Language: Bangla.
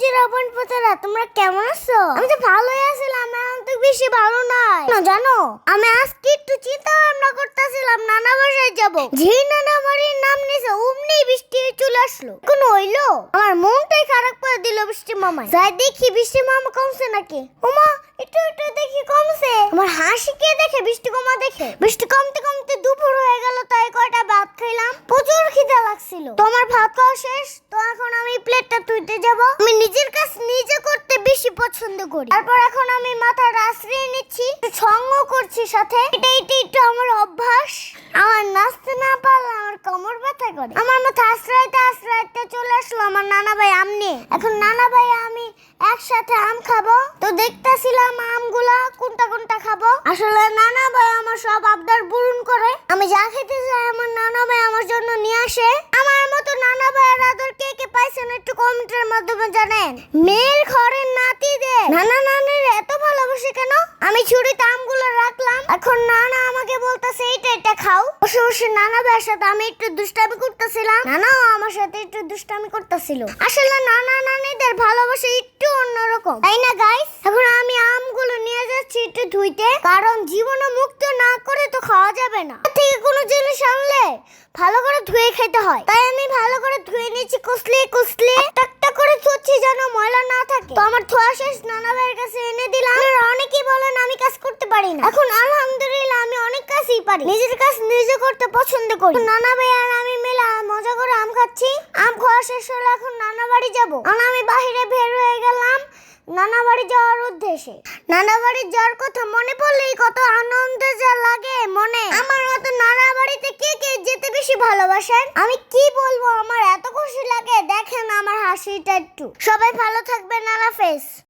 জিরাপন পোতারা তোমরা কেমন আছো? আমি তো ভালোই আছিলাম এখন তো বেশি ভালো নাই জানো? আমি আজকে একটু চিন্তা ভাবনা করতেছিলাম নানা বাসায় যাব। যে নানা বাড়ির নাম নিছে অমনি বৃষ্টি চলে আসলো। কোন হইল? আমার মনটাই খারাপ করে দিল বৃষ্টি মামা যাই দেখি বৃষ্টি মামা কমছে নাকি? ওমা কমছে হাসি কে দেখে? বৃষ্টি দেখে? বৃষ্টি কমতে কমতে দুপুর হয়ে গেল, তাই কয়টা ভাত খাইলাম? প্রচুর খিদে লাগছিল। তো আমার ভাত খাওয়া শেষ? তো এখন আমি প্লেটটা তুইতে যাব। আমি নিজের কাজ নিজে করতে বেশি পছন্দ করি। তারপর এখন আমি মাথাটা আশ্রয় নিচ্ছি সঙ্গ করছি সাথে। এটা এটা একটু আমার অভ্যাস। আমার নাচতে না পারলে আমার কোমর ব্যথা করে। আমার মাথা আশ্রয়তে আশ্রয়তে চলে আসলো আমার নানা ভাই আম নিয়ে। এখন নানা ভাই আমি একসাথে আম খাব। তো দেখতেছিলাম আমগুলা আসলে নানা ভাই আমার সব আবদার পূরণ করে। আমি যা খেতে চাই আমার নানা ভাই আমার জন্য নিয়ে আসে। আমার মতো নানা ভাইয়ের আদর কে কে পাইছেন একটু কমেন্টের মাধ্যমে জানেন। মেয়ের ঘরের নাতিদের। নানা নানির এত ভালোবাসে কেন? আমি ছুরিতে আমগুলো রাখলাম। এখন নানা আমাকে বলতেছে, এইটা, এটা খাও। বসে বসে নানা ভাইয়ের সাথে আমি একটু দুষ্টামি করতেছিলাম। নানাও আমার সাথে একটু দুষ্টামি করতেছিল। আসলে নানা নানিদের ভালোবাসা একটু অন্যরকম। তাই না গাইস এখন একটু ধুইতে, কারণ জীবনে মুক্ত না করে তো খাওয়া যাবে না। থেকে কোনো জিনিস আনলে ভালো করে ধুয়ে খেতে হয়। তাই আমি ভালো করে ধুয়ে নিচ্ছি কুসলে কুসলে একটা করে ধুচ্ছি যেন ময়লা না থাকে। তো আমার ধোয়া শেষ, নানা ভাইয়ের কাছে এনে দিলাম। অনেকেই বলেন আমি কাজ করতে পারি না। এখন আলহামদুলিল্লাহ আমি অনেক কাজই পারি। নিজের কাজ নিজে করতে পছন্দ করি। নানা ভাই আর আমি মজা করে আম খাচ্ছি। আম খাওয়া শেষ হলে এখন নানা বাড়ি যাব। আমি বাইরে বের হয়ে গেলাম নানা বাড়ি যাওয়ার উদ্দেশ্যে। নানা বাড়ি যাওয়ার কথা মনে পড়লেই কত আনন্দ যা লাগে মনে। আমার মতো নানা বাড়িতে কে কে যেতে বেশি ভালোবাসেন? আমি কি বলব, আমার এত খুশি লাগে। দেখেন আমার হাসিটা একটু। সবাই ভালো থাকবেন হাফেজ।